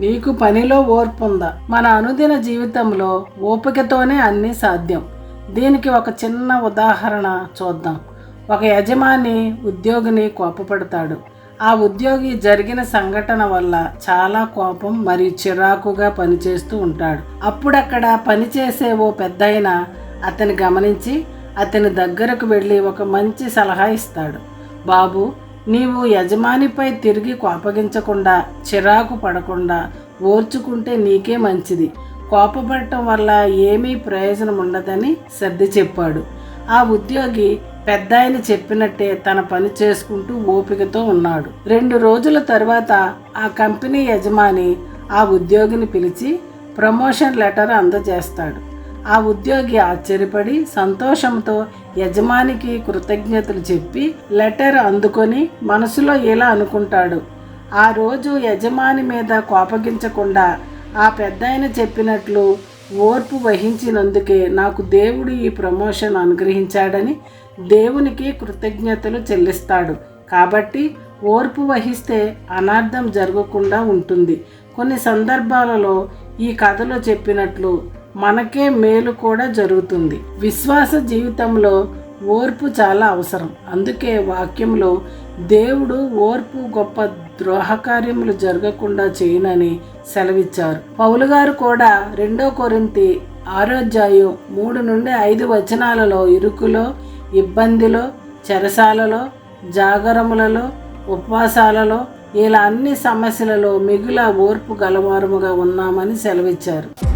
నీకు పనిలో ఓర్పు ఉందా మన అనుదిన జీవితంలో ఓపికతోనే అన్నీ సాధ్యం. దీనికి ఒక చిన్న ఉదాహరణ చూద్దాం. ఒక యజమాని ఉద్యోగిని కోపపడతాడు. ఆ ఉద్యోగి జరిగిన సంఘటన వల్ల చాలా కోపం మరియు చిరాకుగా పనిచేస్తూ ఉంటాడు. అప్పుడక్కడ పనిచేసే ఓ పెద్దయిన అతని గమనించి అతని దగ్గరకు వెళ్ళి ఒక మంచి సలహా ఇస్తాడు. బాబు నీవు యజమానిపై తిరిగి కోపగించకుండా చిరాకు పడకుండా ఓర్చుకుంటే నీకే మంచిది. కోపపడటం వల్ల ఏమీ ప్రయోజనం ఉండదని సర్ది చెప్పాడు. ఆ ఉద్యోగి పెద్ద ఆయన చెప్పినట్టే తన పని చేసుకుంటూ ఓపికతో ఉన్నాడు. రెండు రోజుల తర్వాత ఆ కంపెనీ యజమాని ఆ ఉద్యోగిని పిలిచి ప్రమోషన్ లెటర్ అందజేస్తాడు. ఆ ఉద్యోగి ఆశ్చర్యపడి సంతోషంతో యజమానికి కృతజ్ఞతలు చెప్పి లెటర్ అందుకొని మనసులో ఇలా అనుకుంటాడు? ఆ రోజు యజమాని మీద కోపగించకుండా ఆ పెద్దాయన చెప్పినట్లు ఓర్పు వహించినందుకే నాకు దేవుడు ఈ ప్రమోషన్ అనుగ్రహించాడని దేవునికి కృతజ్ఞతలు చెల్లిస్తాడు. కాబట్టి ఓర్పు వహిస్తే అనార్థం జరగకుండా ఉంటుంది. కొన్ని సందర్భాలలో ఈ కథలో చెప్పినట్లు మనకే మేలు కూడా జరుగుతుంది. విశ్వాస జీవితంలో ఓర్పు చాలా అవసరం. అందుకే వాక్యంలో దేవుడు ఓర్పు గొప్ప ద్రోహకార్యములు జరగకుండా చేయనని సెలవిచ్చారు. పౌలు గారు కూడా రెండో కొరింతి ఆరోధ్యాయం మూడు నుండి ఐదు వచనాలలో ఇరుకులో ఇబ్బందిలో చెరసాలలో జాగరములలో ఉపవాసాలలో ఇలా అన్ని సమస్యలలో మిగుల ఓర్పు గలవారముగా ఉన్నామని సెలవిచ్చారు.